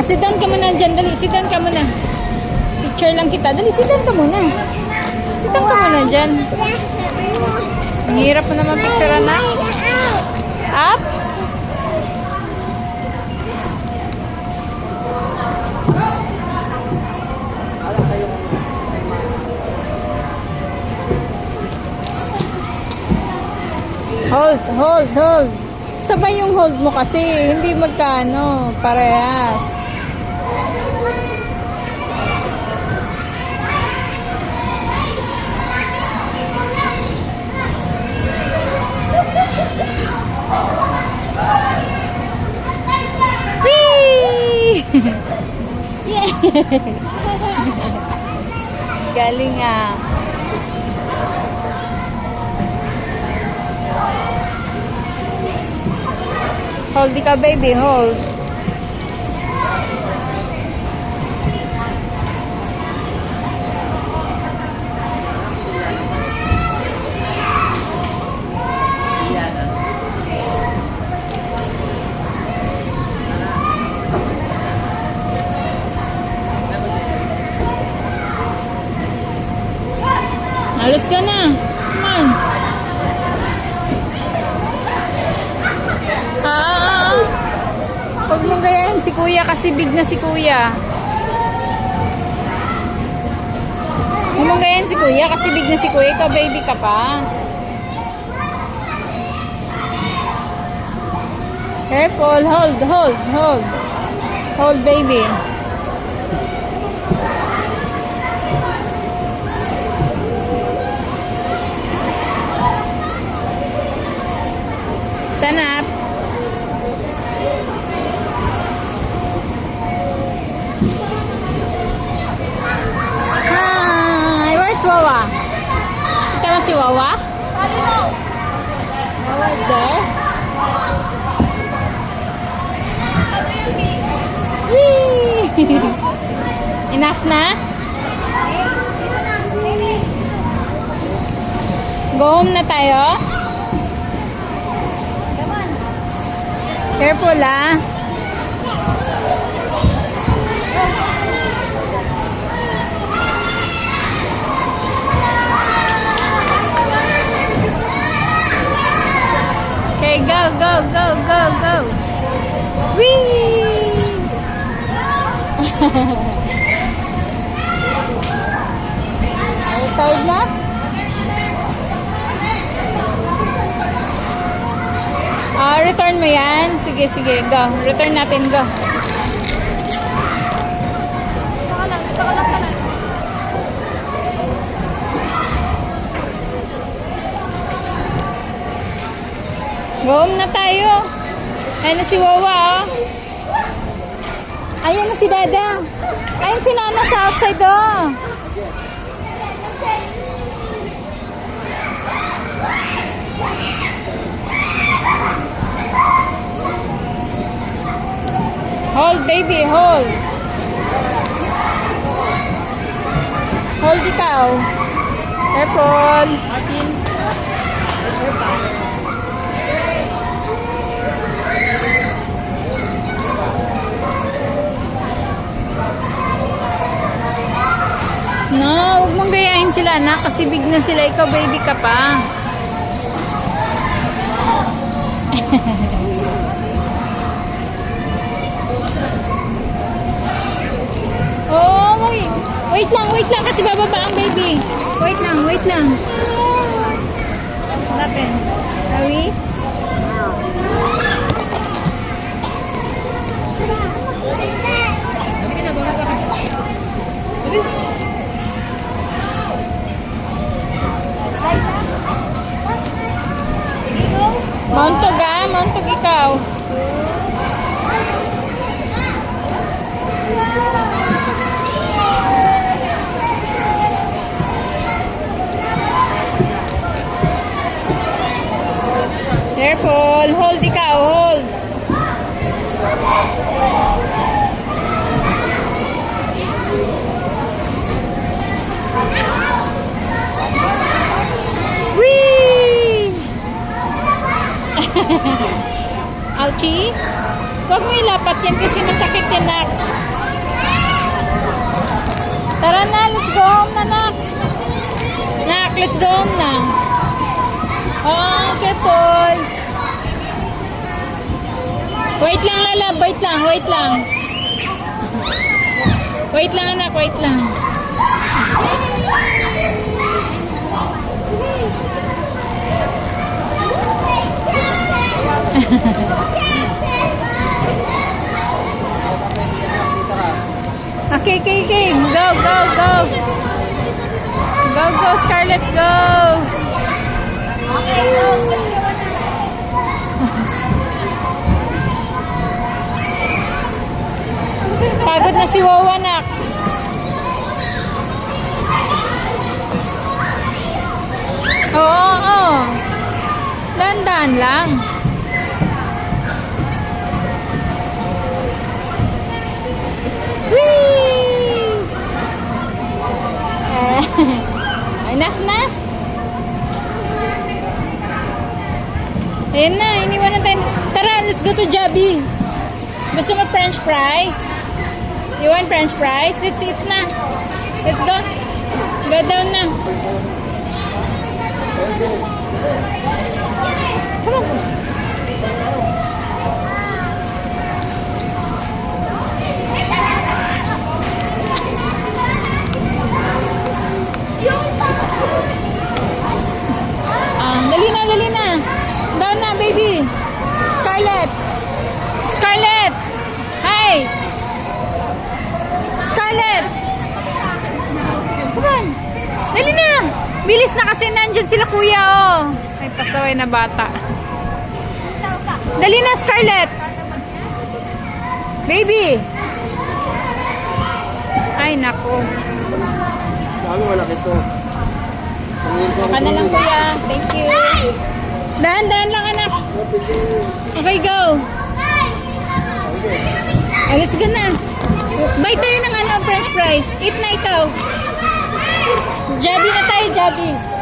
Ah, sit down ka muna dyan. Dali, sit down ka muna. Picture lang kita. Dali, sit down ka muna. Sit down ka muna dyan. Ang hirap mo naman picture na. Up? Hold, hold, hold. Sabay yung hold mo kasi, hindi magkano, parehas. Galing ah. Hold ka baby, hold. On. Ah, huwag mong si kuya kasi big na si kuya. Huwag mong gayahin si kuya kasi big na si kuya. Ikaw baby ka pa. Careful. Hold, hold, hold. Hold baby. Si Wawa? Wawa is there? Whee! Enough na? Go home na tayo? Careful ah. You tired na? Ah, return mo yan. Sige, sige, go. Return natin, go. Go home na tayo. Ayun na si Wawa, oh. Si Dada. Ayun si Nana sa outside, oh. Hold, baby, hold. Hold ikaw. Careful. No, sila, anak. Kasi big na sila. Ikaw, baby ka pa. Oh, wait. Wait lang, wait lang kasi bababa ang baby. Wait lang, wait lang. What happened? Montog ah, montog ikaw. Careful, hold ikaw, hold. Whee! Ouchie? Huwag mo ilapat yan kasi masakit yan, nak. Tara na, let's go home na, nak. Nak, let's go home na. Oh, careful. Wait lang, Lala. Wait lang, wait lang. Wait lang, anak. Wait lang. Okay, okay, okay. Go, go, go. Go, go, Scarlett, go. Pagod na si Wawa, nak. Oo, oo. Dandan lang. Whee! Eh, enough na? Ayan na, iniwan na. Tara, let's go to Joby. Gusto mo french fries? You want french fries? Let's eat na. Let's go. Go down na. Come on. Nandyan sila kuya, oh. Ay, pasaway na bata. Dali na, Scarlett. Baby. Ay, nako. Ano malaki to? Baka na lang, kuya. Thank you. Dahan-dahan lang, anak. Okay, go. Oh, let's go na. Buy tayo ng ano, french fries. Eat na ikaw. Jabi na tayo, Jabi.